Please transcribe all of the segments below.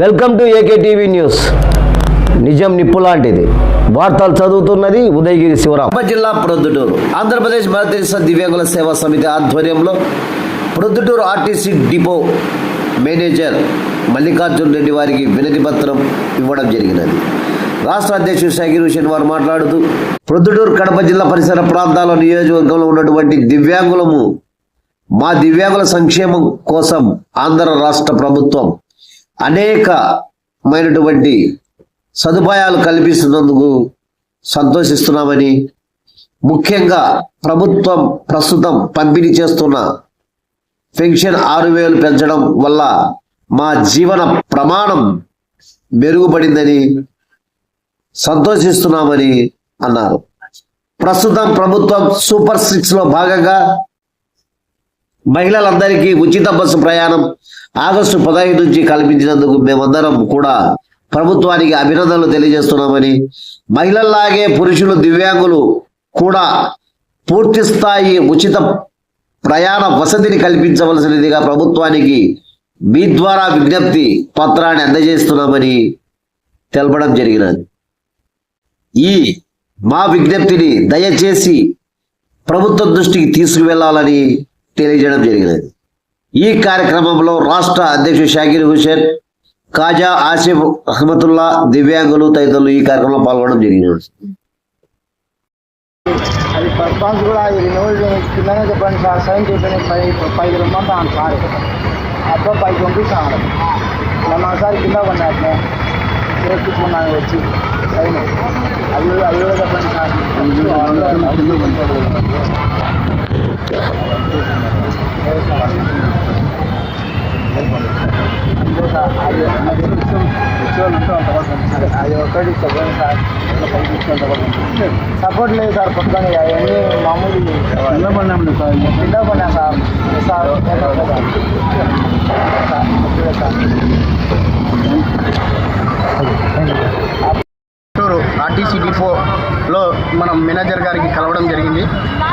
Welcome to AK TV news. నిజం నిప్పు లాంటిది. వార్తలు చదువుతున్నది ఉదయగిరి శివరాం. జిల్లా ప్రొద్దుటూరు. ఆంధ్రప్రదేశ్ భారతదేశ దివ్యాంగుల సేవా సమితి ఆధ్వర్యంలో Proddatur RTC depot manager Mallikarjun Reddy వారికి వినతి పత్రం ఇవ్వడం జరిగినది. రాష్ట్ర అధ్యక్షుడు షాకిర్ హుసేన్ వారు మాట్లాడుతూ ప్రొద్దుటూరు కడప జిల్లా పరిసర ప్రాంతాల నియోజకవర్గంలో ఉన్నటువంటి దివ్యాంగులము మా దివ్యాంగుల సంక్షేమం కోసం ఆంధ్ర రాష్ట్ర ప్రభుత్వం అనేకమైనటువంటి సదుపాయాలు కల్పిస్తున్నందుకు సంతోషిస్తున్నామని ముఖ్యంగా ప్రభుత్వం ప్రస్తుతం పంపిణీ చేస్తున్న పెన్షన్ ఆరు వేలు పెంచడం వల్ల మా జీవన ప్రమాణం మెరుగుపడిందని సంతోషిస్తున్నామని అన్నారు. ప్రస్తుతం ప్రభుత్వం సూపర్ సిక్స్లో భాగంగా మహిళలందరికీ ఉచిత బస్సు ప్రయాణం ఆగస్టు పదహైదు నుంచి కల్పించినందుకు మేమందరం కూడా ప్రభుత్వానికి అభినందనలు తెలియజేస్తున్నామని మహిళల్లాగే పురుషులు దివ్యాంగులు కూడా పూర్తి స్థాయి ఉచిత ప్రయాణ వసతిని కల్పించవలసినదిగా ప్రభుత్వానికి మీ ద్వారా విజ్ఞప్తి పత్రాన్ని అందజేస్తున్నామని తెలపడం జరిగినది. ఈ మా విజ్ఞప్తిని దయచేసి ప్రభుత్వం దృష్టికి తీసుకువెళ్ళాలని తెలియజేయడం జరిగినది. ఈ కార్యక్రమంలో రాష్ట్ర అధ్యక్షుడు షాకిర్ హుసేన్ కాజా ఆసిఫ్ అహ్మతుల్లా దివ్యాంగులు తదితరులు ఈ కార్యక్రమంలో పాల్గొనడం జరిగింది. అది రెస్పాన్స్ కూడా అది రెన్యూవల్ కిందనే చెప్పండి సార్ సైన్ చేయడానికి పై పైకి రమ్మంటాను సార్ అబ్బా పైకి పంపిస్తాను. సార్ కింద పడినా అట్లా చేసుకున్నాను వచ్చి సైన్ అది అది కూడా చెప్పండి సార్ అంతే సార్ అది అది కూర్చోవాలంటే అంత అది ఒకటి చెప్పండి సార్ పైకి తీసుకుంటే సపోర్ట్ లేదు సార్. పక్కన అవన్నీ మామూలు కింద పడినాము సార్ కింద పడినా సార్ సార్ గుంటూరు మనం మేనేజర్ గారికి కలవడం జరిగింది.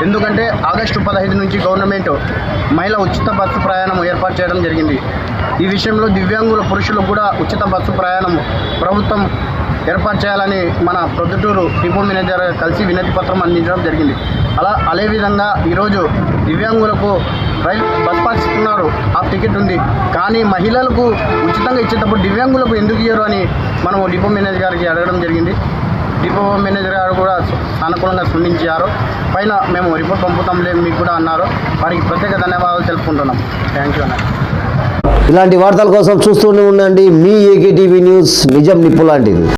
ఎందుకంటే ఆగస్టు పదహైదు నుంచి గవర్నమెంట్ మహిళ ఉచిత బస్సు ప్రయాణం ఏర్పాటు చేయడం జరిగింది. ఈ విషయంలో దివ్యాంగుల పురుషులకు కూడా ఉచిత బస్సు ప్రయాణం ప్రభుత్వం ఏర్పాటు చేయాలని మన ప్రొద్దుటూరు డిపో మేనేజర్ కలిసి వినతి పత్రం అందించడం జరిగింది. అలా అదేవిధంగా ఈరోజు దివ్యాంగులకు రైలు బస్ పాస్ ఇస్తున్నారు. ఆ టికెట్ ఉంది. కానీ మహిళలకు ఉచితంగా ఇచ్చేటప్పుడు దివ్యాంగులకు ఎందుకు ఇయ్యరు అని మనం డిపో మేనేజర్ గారికి అడగడం జరిగింది. డిపో మేనేజర్ గారు కూడా సానుకూలంగా స్పందించారు. పైన మేము రిపోర్ట్ పంపుతాంలే మీకు కూడా అన్నారు. వారికి ప్రత్యేక ధన్యవాదాలు తెలుపుకుంటున్నాం. థ్యాంక్ యూ అన్న. ఇలాంటి వార్తల కోసం చూస్తూనే ఉండండి. మీ ఏకే టీవీ న్యూస్ నిజం నిప్పు లాంటిది.